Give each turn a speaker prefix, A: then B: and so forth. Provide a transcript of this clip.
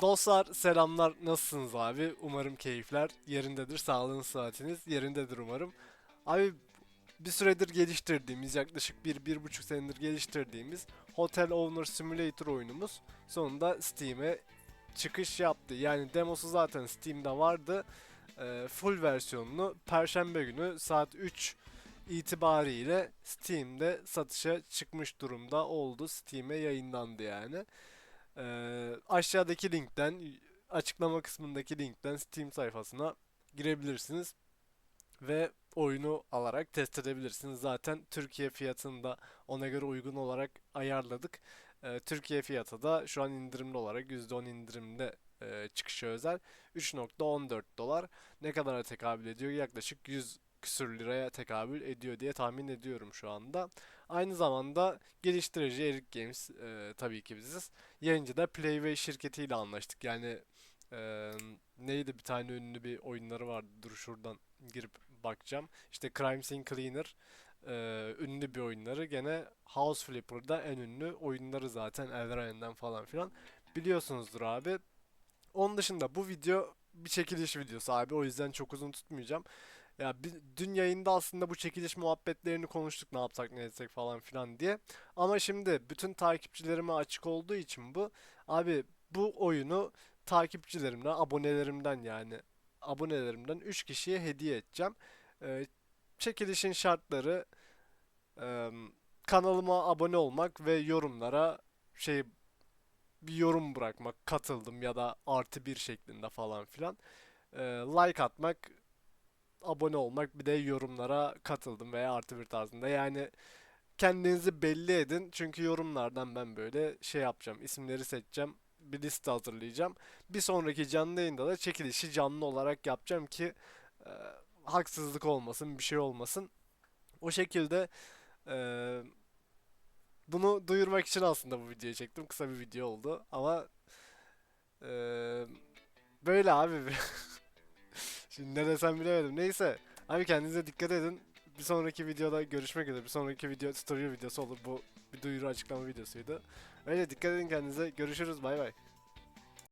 A: Dostlar selamlar nasılsınız abi? Umarım keyifler yerindedir. Sağlığınız saatiniz yerindedir umarım. Abi bir süredir geliştirdiğimiz yaklaşık bir, bir buçuk senedir geliştirdiğimiz Hotel Owner Simulator oyunumuz sonunda Steam'e çıkış yaptı. Yani demosu zaten Steam'de vardı. Ee, full versiyonunu Perşembe günü saat 3 itibariyle Steam'de satışa çıkmış durumda oldu. Steam'e yayınlandı yani. Ee, aşağıdaki linkten açıklama kısmındaki linkten Steam sayfasına girebilirsiniz ve oyunu alarak test edebilirsiniz. Zaten Türkiye fiyatını da ona göre uygun olarak ayarladık. Ee, Türkiye fiyatı da şu an indirimli olarak %10 indirimde e, çıkışa özel 3.14 dolar. Ne kadara tekabül ediyor? Yaklaşık 100 küsür liraya tekabül ediyor diye tahmin ediyorum şu anda. Aynı zamanda geliştirici Eric Games e, tabii ki biziz. Yayıncı da Playway şirketiyle anlaştık. Yani e, neydi bir tane ünlü bir oyunları vardı. Dur şuradan girip bakacağım. İşte Crime Scene Cleaner e, ünlü bir oyunları. Gene House Flipper'da en ünlü oyunları zaten Eldrain'den falan filan. Biliyorsunuzdur abi. Onun dışında bu video bir çekiliş videosu abi. O yüzden çok uzun tutmayacağım. Ya dün yayında aslında bu çekiliş muhabbetlerini konuştuk ne yapsak ne etsek falan filan diye. Ama şimdi bütün takipçilerime açık olduğu için bu. Abi bu oyunu takipçilerimden, abonelerimden yani abonelerimden 3 kişiye hediye edeceğim. Ee, çekilişin şartları e, kanalıma abone olmak ve yorumlara şey bir yorum bırakmak, katıldım ya da artı bir şeklinde falan filan. Ee, like atmak, abone olmak bir de yorumlara katıldım veya artı bir tarzında. Yani kendinizi belli edin çünkü yorumlardan ben böyle şey yapacağım, isimleri seçeceğim, bir liste hazırlayacağım. Bir sonraki canlı yayında da çekilişi canlı olarak yapacağım ki e, haksızlık olmasın, bir şey olmasın. O şekilde e, bunu duyurmak için aslında bu videoyu çektim. Kısa bir video oldu ama e, böyle abi. Şimdi ne desem bilemedim. Neyse. Abi kendinize dikkat edin. Bir sonraki videoda görüşmek üzere. Bir sonraki video story videosu olur. Bu bir duyuru açıklama videosuydu. Öyle dikkat edin kendinize. Görüşürüz. Bay bay.